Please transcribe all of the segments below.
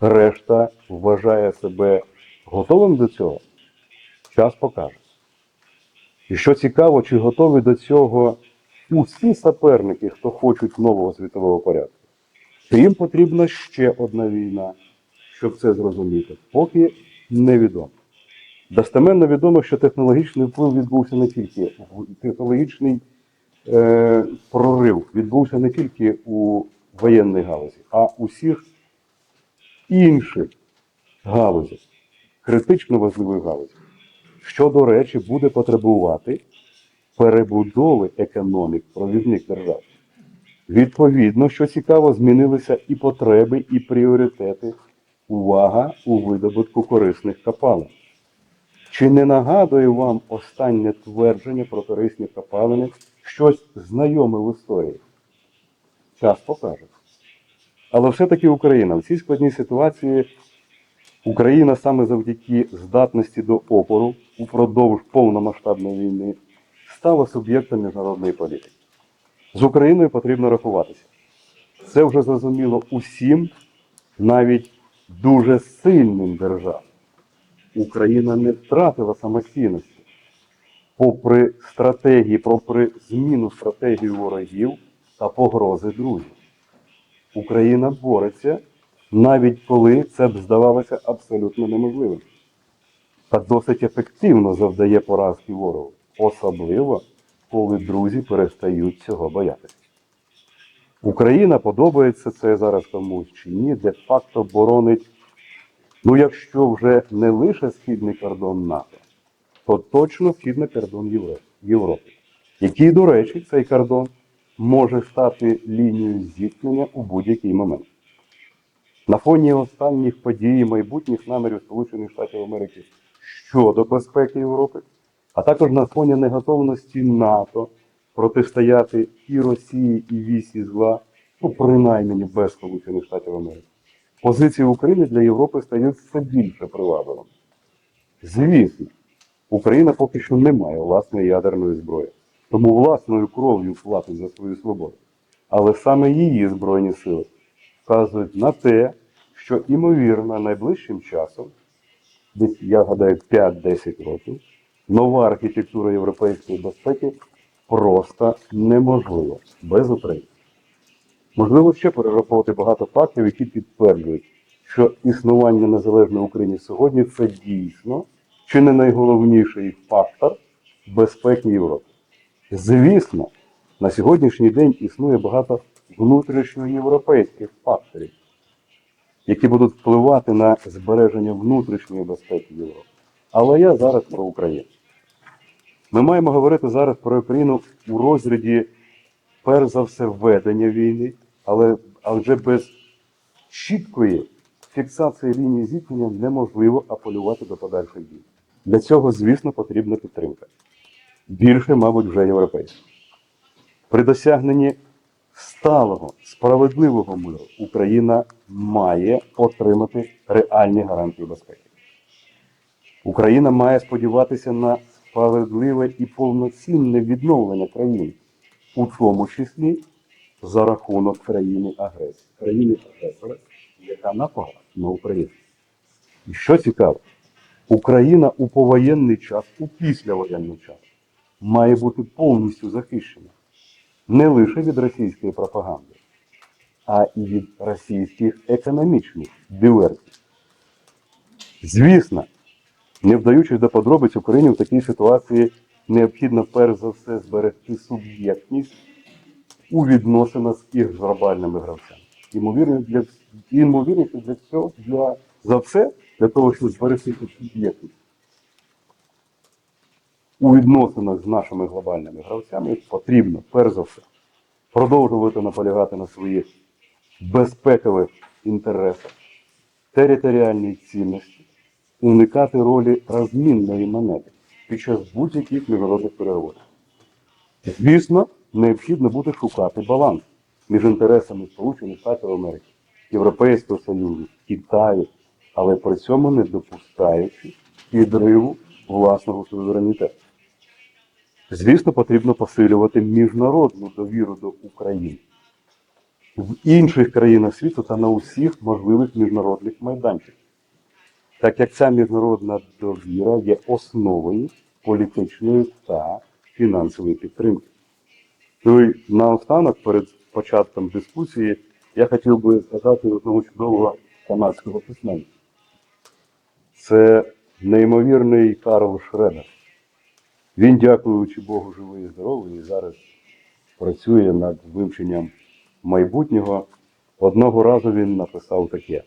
решта вважає себе готовим до цього, час покаже. І що цікаво, чи готові до цього усі суперники, хто хочуть нового світового порядку. Чи їм потрібна ще одна війна, щоб це зрозуміти, поки невідомо. Достеменно відомо, що технологічний вплив відбувся не тільки технологічний е, прорив відбувся не тільки у воєнній галузі, а у всіх інших галузях, критично важливих галузях, що, до речі, буде потребувати перебудови економік провідних держав. Відповідно, що цікаво, змінилися і потреби, і пріоритети. Увага у видобутку корисних копалин. Чи не нагадує вам останнє твердження про корисні копалини щось знайоме в історії? Час покаже. Але все-таки Україна в цій складній ситуації Україна саме завдяки здатності до опору упродовж повномасштабної війни стала суб'єктом міжнародної політики. З Україною потрібно рахуватися. Це вже зрозуміло усім, навіть дуже сильним державам. Україна не втратила самостійності. Попри стратегії, попри зміну стратегії ворогів та погрози друзів. Україна бореться, навіть коли це б здавалося абсолютно неможливим. Та досить ефективно завдає поразки ворогу, особливо коли друзі перестають цього боятися. Україна подобається це зараз комусь чи ні, де-факто боронить, ну якщо вже не лише східний кордон НАТО, то точно східний кордон Європи, який, до речі, цей кордон може стати лінією зіткнення у будь-який момент. На фоні останніх подій майбутніх намірів Сполучених Штатів Америки щодо безпеки Європи, а також на фоні неготовності НАТО протистояти і Росії, і вісі зла, ну принаймні без Сполучених Штатів Америки. Позиції України для Європи стають все більше привабливими. Звісно, Україна поки що не має власної ядерної зброї, тому власною кров'ю платить за свою свободу. Але саме її Збройні сили вказують на те, що імовірно найближчим часом, десь, я гадаю, 5-10 років, нова архітектура європейської безпеки просто неможлива без України. Можливо, ще перераховувати багато фактів, які підтверджують, що існування незалежної України сьогодні це дійсно чи не найголовніший фактор безпеки Європи. Звісно, на сьогоднішній день існує багато внутрішньоєвропейських факторів, які будуть впливати на збереження внутрішньої безпеки Європи. Але я зараз про Україну. Ми маємо говорити зараз про Україну у розряді, перш за все, ведення війни, але адже без чіткої фіксації лінії зіткнення неможливо апелювати до подальших дій. Для цього, звісно, потрібна підтримка. Більше, мабуть, вже європейська. При досягненні сталого, справедливого миру Україна має отримати реальні гарантії безпеки. Україна має сподіватися на справедливе і повноцінне відновлення країни, у тому числі за рахунок країни агресії, країни агресора, яка напала на Україну. І що цікаво, Україна у повоєнний час, у післявоєнний час має бути повністю захищена не лише від російської пропаганди, а і від російських економічних диверсій. Звісно, не вдаючись до подробиць, Україні в такій ситуації необхідно перш за все зберегти суб'єктність у відносинах з їх глобальними гравцями. Ймовірність для, ймовірність для для, за все для того, щоб зберегти суб'єктність у відносинах з нашими глобальними гравцями потрібно, перш за все, продовжувати наполягати на своїх безпекових інтересах, територіальній цінності, уникати ролі розмінної монети під час будь-яких міжнародних переговорів. Звісно, необхідно буде шукати баланс між інтересами Сполучених Штатів Америки, Європейського Союзу, Китаю, але при цьому не допускаючи підриву власного суверенітету. Звісно, потрібно посилювати міжнародну довіру до України. в інших країнах світу та на усіх можливих міжнародних майданчиках. Так як ця міжнародна довіра є основою політичної та фінансової підтримки. Ну і наостанок, перед початком дискусії, я хотів би сказати одного чудового канадського письменника. Це неймовірний Карл Шредер. Він, дякуючи Богу, живий і здоровий, і зараз працює над вивченням майбутнього. Одного разу він написав таке: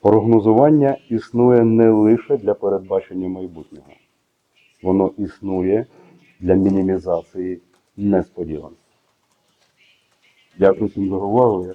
прогнозування існує не лише для передбачення майбутнього, воно існує для мінімізації несподіванок. Дякую всім за увагу.